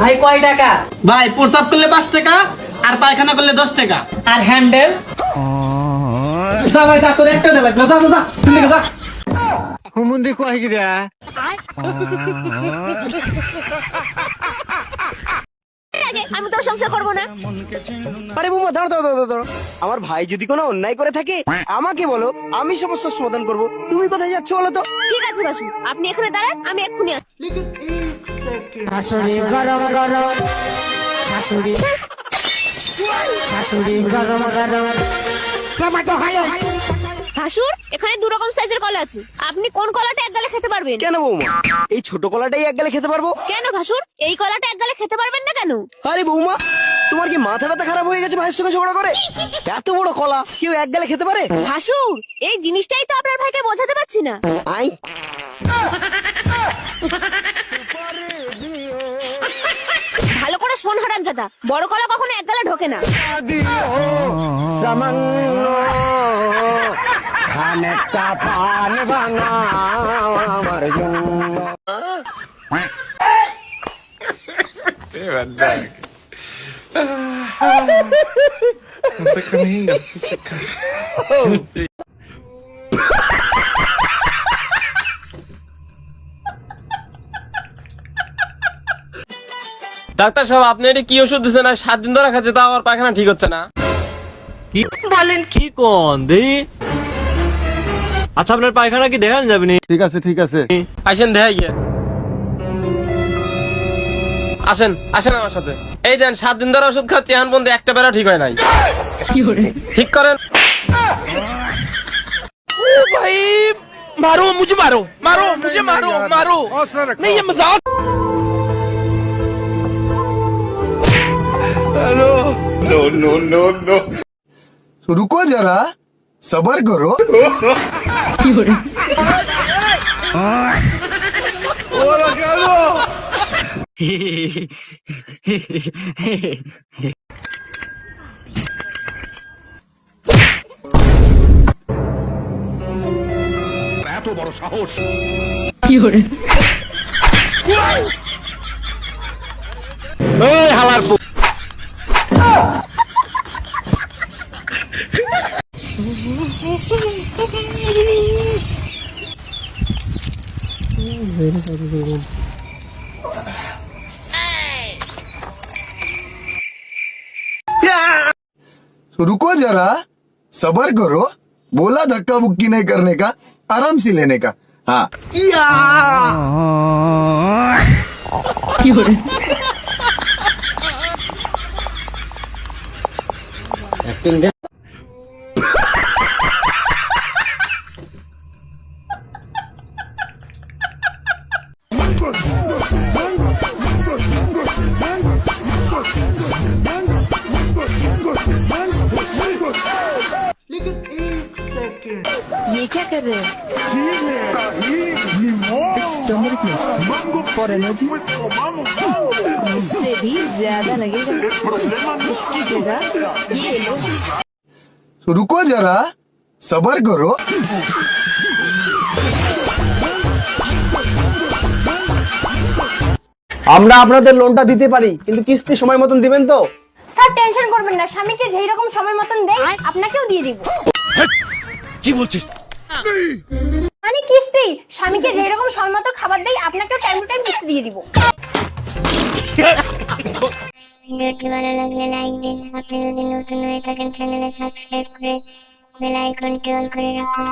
ভাই কয় টাকা? ভাই প্রসাব করলে পাঁচ টাকা আর পায়খানা করলে দশ টাকা। আর হ্যান্ডেল? যা ভাই যা তোর একটা দে লাগবে। যা যা যা তুই যা। হুমুন্দি কয় গিরা আগে আমি তোর সংসার করব না। আরে বৌমা দাঁড়ো দাঁড়ো দাঁড়ো দাঁড়ো আমার ভাই যদি কোনো অন্যায় করে থাকে আমাকে বলো আমি সমস্যার সমাধান করব। তুমি কোথায় যাচ্ছ বলো তো? ঠিক আছে বাসু আপনি এখানে দাঁড়ান আমি এক্ষুনি আসছি। গরম গরম শাশুড়ি শাশুড়ি গরম গরম। টমেটো ভাসুর এখানে দু রকম সাইজের কলা আছে। আপনি কোন কলাটা এক গালে খেতে পারবেন? কেন বৌমা? এই ছোট কলাটাই এক গেলে খেতে পারব? কেন ভাসুর? এই কলাটা এক গালে খেতে পারবেন না কেন? আরে বৌমা তোমার কি মাথা ব্যথা খারাপ হয়ে গেছে ভাইয়ের সঙ্গে ঝগড়া করে? এত বড় কলা কেউ এক গেলে খেতে পারে? ভাসুর এই জিনিসটাই তো আপনার ভাইকে বোঝাতে পারছি না। আই। ভালো করে শোন হারাম জাদা বড় কলা কখনো এক গালে ঢোকে না। পান বানাও আমার জন্য ডাক্তার সাহেব আপনি এটা কি ওষুধ দিচ্ছেন আর সাত দিন ধরে খাচ্ছে তাও আমার পায়খানা ঠিক হচ্ছে না। কি বলেন কি? কোন দেই আচ্ছা আপনার পায়খানা কি দেখান যাবে নি ঠিক আছে ঠিক আছে আসেন দেখা গিয়ে আসেন আসেন আমার সাথে এই দেন সাত দিন ধরে ওষুধ খাচ্ছি এখন পর্যন্ত একটা বেলা ঠিক হয় নাই ঠিক করেন भाई मारो मुझे मारो मारो मुझे मारो मारो नहीं ये मजाक तो रुको जरा सबर करो এত বড় সাহস কি ওরে ওই तो रुको जरा। सबर करो। बोला धक्का बुक्की नहीं करने का, आराम से लेने का। हाँ। ये क्या कर रहे हैं इससे भी ज्यादा लगेगा इसकी जगह ये लो तो रुको जरा सबर करो আমরা আপনাদের লোনটা দিতে পারি কিন্তু কিস্তি সময় মতন দিবেন তো স্যার টেনশন করবেন না স্বামীকে যেই রকম সময় মতন দেয় আপনাকেও দিয়ে দিব কি বলছিস? মানে কিস্তি স্বামীকে যেরকম রকম সময় খাবার দেয় আপনাকেও টাইম টু টাইম কিস্তি দিয়ে দিব। ভিডিওটি ভালো লাগলে লাইক দিন আপনি যদি নতুন হয়ে থাকেন চ্যানেলে সাবস্ক্রাইব করে বেল আইকনটি অন করে রাখুন।